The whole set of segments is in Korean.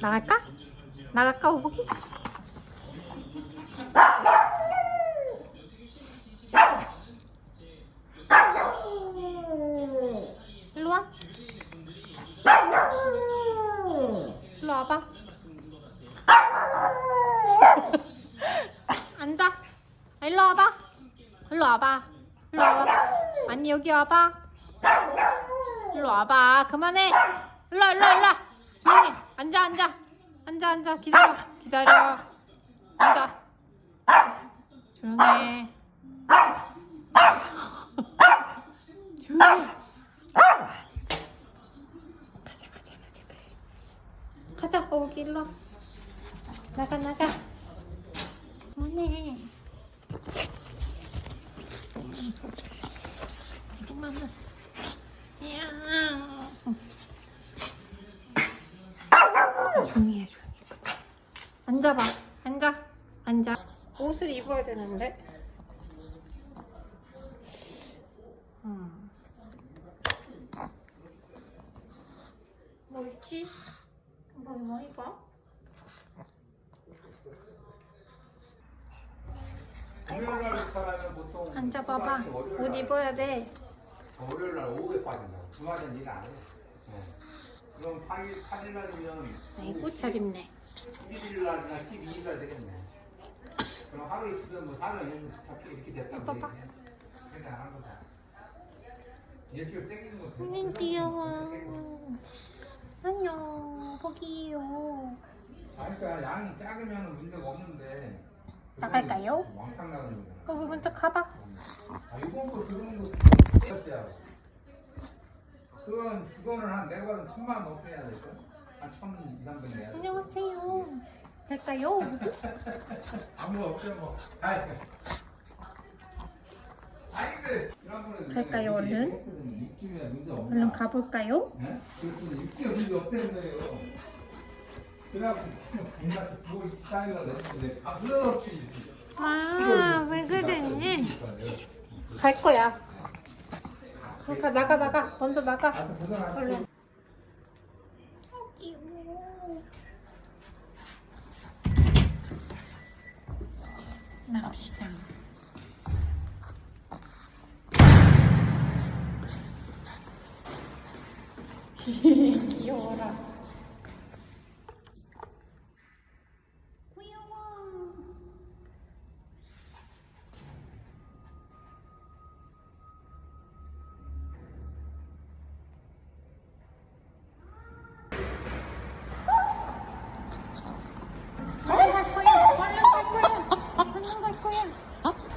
나갈까? 나갈까 오복이? 일로 와. 일로 와봐. 앉아. 아, 일로 와봐. 일로 와봐. 일로 와봐. 아니 여기 와봐. 일로 와봐. 그만해. 일로 와, 일로 와, 일로 와. 조용히. 앉아 앉아. 앉아 앉아. 기다려. 기다려. 앉아. 조용해. 조용해. 가자 가자 가자 가자. 가자 거기 일로 와. 나가 나가. 그만해. 그만해. 야. 조용히 해 조용히. 앉아봐. 앉아. 앉아. 옷을 입어야 되는데. 음. 뭐 있지? 뭐, 뭐 입어? 월요일 날 사람은 보통 앉아봐봐. 옷 날- 입어야 돼. 월요일 날 오후에 빠진다고. 주말엔 일안 해. 네. 그럼 8일, 8일 날이면 아이고 잘 입네. 11일 날이나 12일 날 되겠네. 그럼 하루 있으면 뭐 4년 연속 잡히 이렇게 됐다. 봐봐. 생각하는 거다. 일주일 땡기는 거. 안녕 귀여워. 안녕 보기요. 아니, 그러니까 양이 작으면 문제가 없는데. 나갈까요? 거잖아. 거기 먼저 가봐. 아, 이번 거 들어오는 거 됐어요. 그건 그거는 한 내가 봐도 천만 원 넘게 해야 될까? 한천 이상 돈 내야 돼. 안녕하세요. 갈까요? 아무 없죠 뭐. 아이. 그 갈까요, 얼른? 얼른 가볼까요? 예? 그랬더니 입주에 문제 없다는 거예요. 그래갖고 그냥 그거 입사해가 냈는데 아 그렇지. 아왜 그래? 갈 거야. 가 나가 나가 먼저 나가. 아 벗어났어. 얼른. 나갑시다. 귀여워라.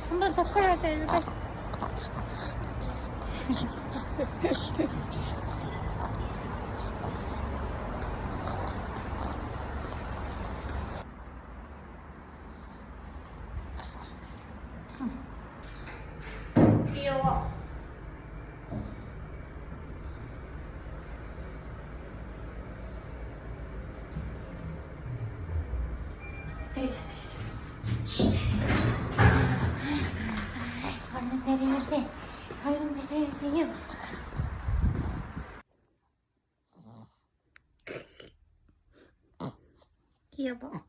한 번 더 커야 돼. 일배. 귀여워. 내리자, 내리자. 돼. 얼른 내려야 돼요. 귀여워.